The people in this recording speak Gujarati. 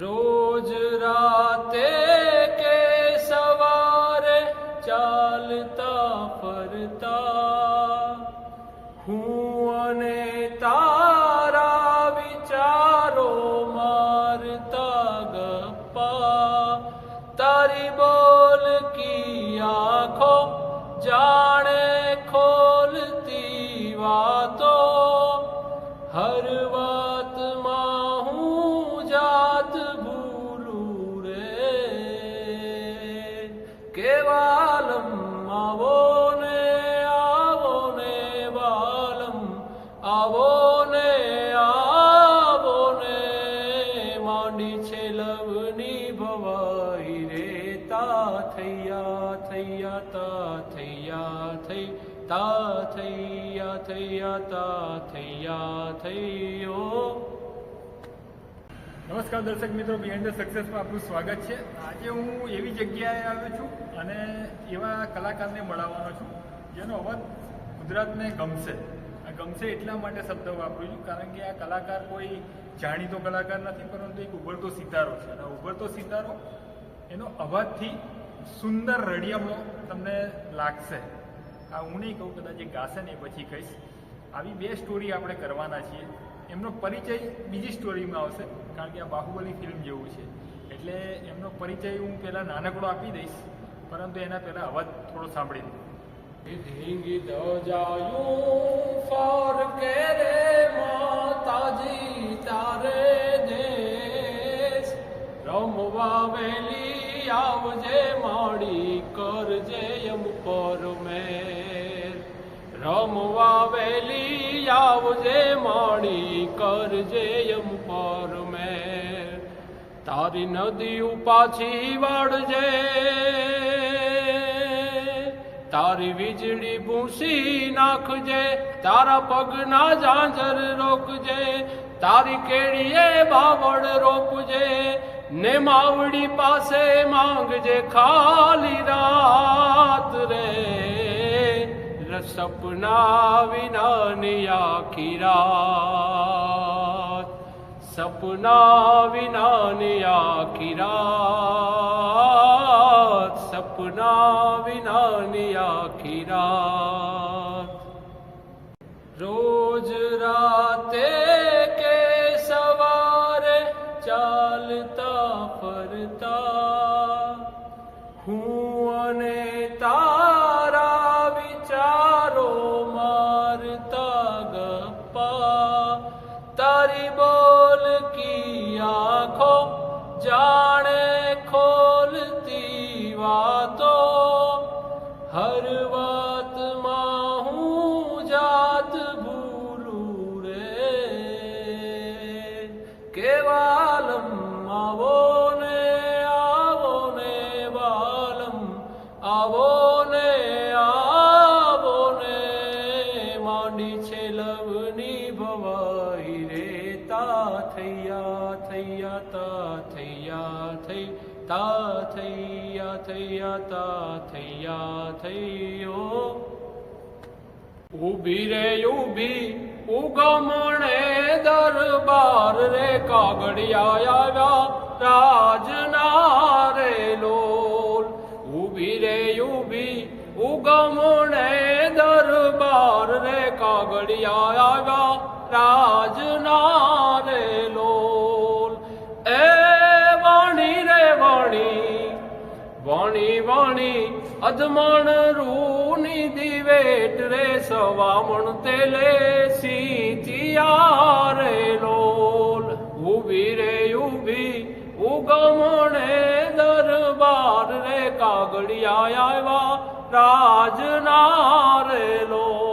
રોજ રાતે કે સવારે ચાલતા ફરતા, હું અને તારા વિચારો મારતા ગપ્પા, તારી બોલ કી આંખો જાણે કેવાલમ આવો ને આવો ને બાલમ આવો ને આવો ને માંડી છે લવની ભવાઈ રે, તા થૈયા થૈયા, તા થૈયા, થઈ, તા થૈયા થૈયા, તા થૈયા, થૈયો. નમસ્કાર દર્શક મિત્રો બિહાઇન્ડ ધ સક્સેસમાં આપનું સ્વાગત છે. આજે હું એવી જગ્યાએ આવ્યો છું અને એવા કલાકારને મળવાનો છું, જેનો અવાજ ગુજરાતને ગમશે. આ ગમશે એટલા માટે શબ્દ વાપરું છું, કારણ કે આ કલાકાર કોઈ જાણીતો કલાકાર નથી, પરંતુ એક ઉભરતો સિતારો છે. અને ઉભરતો સિતારો, એનો અવાજથી સુંદર રડિયામો તમને લાગશે. આ હું નહીં કહું, કદાચ એ ગાશે ને એ પછી કહીશ. આવી બે સ્ટોરી આપણે કરવાના છીએ. એમનો પરિચય બીજી સ્ટોરીમાં આવશે, કારણ કે આ બાહુબલી ફિલ્મ જેવું છે. એટલે એમનો પરિચય હું પહેલાં નાનકડો આપી દઈશ, પરંતુ એના પહેલાં અવાજ થોડો સાંભળી રે માતાજી તારે દેશ? રમવા વેલી આવજે, માડી કરજે એમ પર મેર રમવા વેલી આવજે માણી કરજે એમ પર મેં. તારી નદી પાછી વાળજે, તારી વીજળી ભૂસી નાખજે, તારા પગના ઝાંઝર રોકજે, તારી કેળીએ બાવળ રોપજે, ને માવડી પાસે માંગજે ખાલી રાત સપના વિનાની આખી રાત. સપના વિનાની આખી રાત. સપના વિનાની આખી રાત. રોજ રાતે કે સવારે ચાલતા ફરતા, હું અને જાણે ખોલતી વાતો, હર વાતમાં હું જાત ભૂલું રે. કેવાલમ આવો ને આવો ને, વાલમ, આવો ભવાઈ રે તા થૈયા થૈયા તા થૈયા થઈ, તા થૈયા થૈયા તા થૈયા થૈયો ઊભી રે ઊભી ઉગમણે દરબાર રે કાગડિયા આવ્યા રાજના રે લોલ. ઊભી રે ઊભી ઉગમણે દરબાર રે કાગડિયા આવ્યા રાજના રે લોલ. એ વાણી રે વાણી રૂની દિવેટ રે સવામણ તેલે સીચિયા રે લોલ. ઊભી રે ઊભી ઉગમણે દરબાર રે કાગડિયા આવ્યા રાજના રે લોલ.